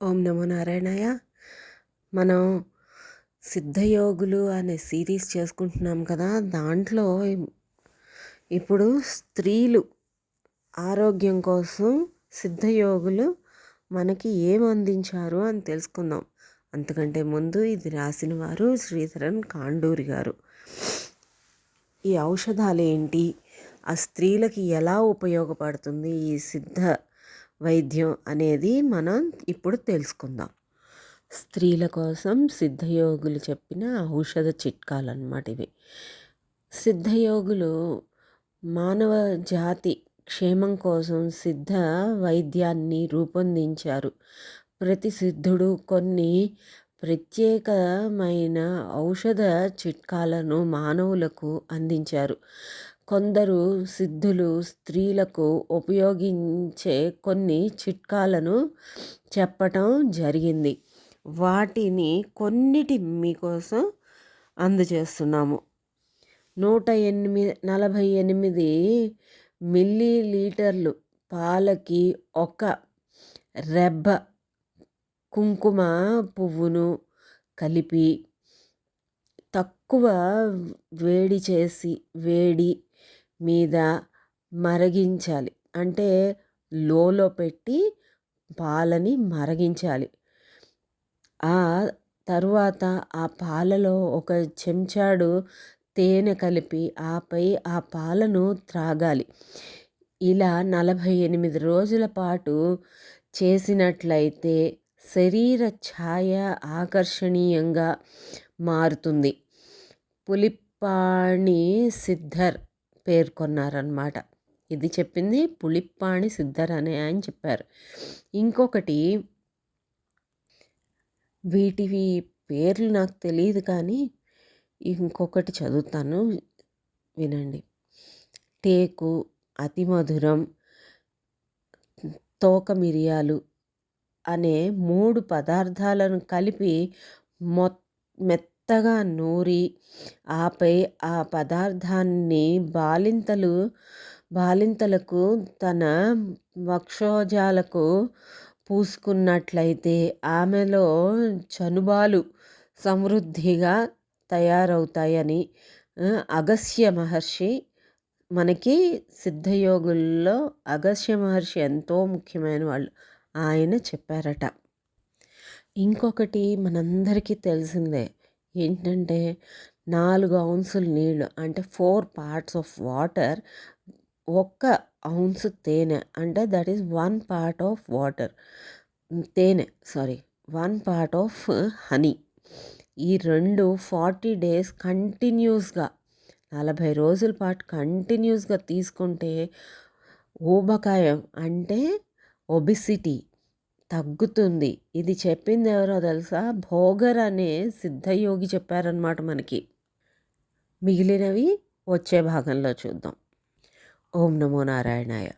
ఓం నమో నారాయణయ్య మనం సిద్ధయోగులు అనే సిరీస్ చేసుకుంటున్నాం కదా దాంట్లో ఇప్పుడు స్త్రీలు ఆరోగ్యం కోసం సిద్ధయోగులు మనకి ఏం అందించారు అని తెలుసుకుందాం. అంతకంటే ముందు ఇది రాసిన వారు శ్రీధరన్ కాండూరి గారు. ఈ ఔషధాలు ఏంటి ఆ స్త్రీలకి ఎలా ఉపయోగపడుతుంది? ఈ సిద్ధ వైద్యం అనేది మనం ఇప్పుడు తెలుసుకుందాం. స్త్రీల కోసం సిద్ధయోగులు చెప్పిన ఔషధ చిట్కాలు అన్నమాట ఇవి. సిద్ధయోగులు మానవ జాతి క్షేమం కోసం సిద్ధ వైద్యాన్ని రూపొందించారు. ప్రతి సిద్ధుడు కొన్ని ప్రత్యేకమైన ఔషధ చిట్కాలను మానవులకు అందించారు. కొందరు సిద్ధులు స్త్రీలకు ఉపయోగించే కొన్ని చిట్కాలను చెప్పటం జరిగింది. వాటిని కొన్నిటి మీకోసం అందజేస్తున్నాము. నూట ఎనిమిది నలభై ఎనిమిది మిల్లీ లీటర్లు పాలకి ఒక రెబ్బ కుంకుమ పువ్వును కలిపి తక్కువ వేడి చేసి వేడి మీద మరిగించాలి. అంటే లోలో పెట్టి పాలని మరిగించాలి. ఆ తరువాత ఆ పాలలో ఒక చెంచాడు తేనె కలిపి ఆపై ఆ పాలను త్రాగాలి. ఇలా నలభై ఎనిమిది రోజుల పాటు చేసినట్లయితే శరీర ఛాయ ఆకర్షణీయంగా మారుతుంది. పులిప్పాణి సిద్ధర్ పేర్కొన్నారన్నమాట. ఇది చెప్పింది పులిప్పాణి సిద్ధర్ అనే ఆయన చెప్పారు. ఇంకొకటి వీటివి పేర్లు నాకు తెలియదు కానీ ఇంకొకటి చదువుతాను వినండి. టేకు అతి మధురం తోక మిరియాలు అనే మూడు పదార్థాలను కలిపి మొ మెత్తగా నూరి ఆపై ఆ పదార్థాన్ని బాలింతలు బాలింతలకు తన వక్షోజాలకు పూసుకున్నట్లయితే ఆమెలో చనుబాలు సమృద్ధిగా తయారవుతాయని అగస్య మహర్షి మనకి సిద్ధయోగుల్లో అగస్య మహర్షి ఎంతో ముఖ్యమైన వాళ్ళు. ఆయన చెప్పారట. ఇంకొకటి మనందరికీ తెలిసిందే ఏంటంటే నాలుగు ఔన్సులు నీళ్ళు అంటే ఫోర్ పార్ట్స్ ఆఫ్ వాటర్ ఒక్క ఔన్స్ తేనె అంటే that is one part of water తేనె sorry one part of honey. ఈ రెండు ఫార్టీ డేస్ కంటిన్యూస్గా నలభై రోజుల పాటు కంటిన్యూస్గా తీసుకుంటే ఊబకాయం అంటే ఒబిసిటీ తగ్గుతుంది. ఇది చెప్పింది ఎవరో తెలుసా? భోగర్ అనే సిద్ధయోగి చెప్పారనమాట మనకి. మిగిలినవి వచ్చే భాగంలో చూద్దాం. ఓం నమో నారాయణాయ.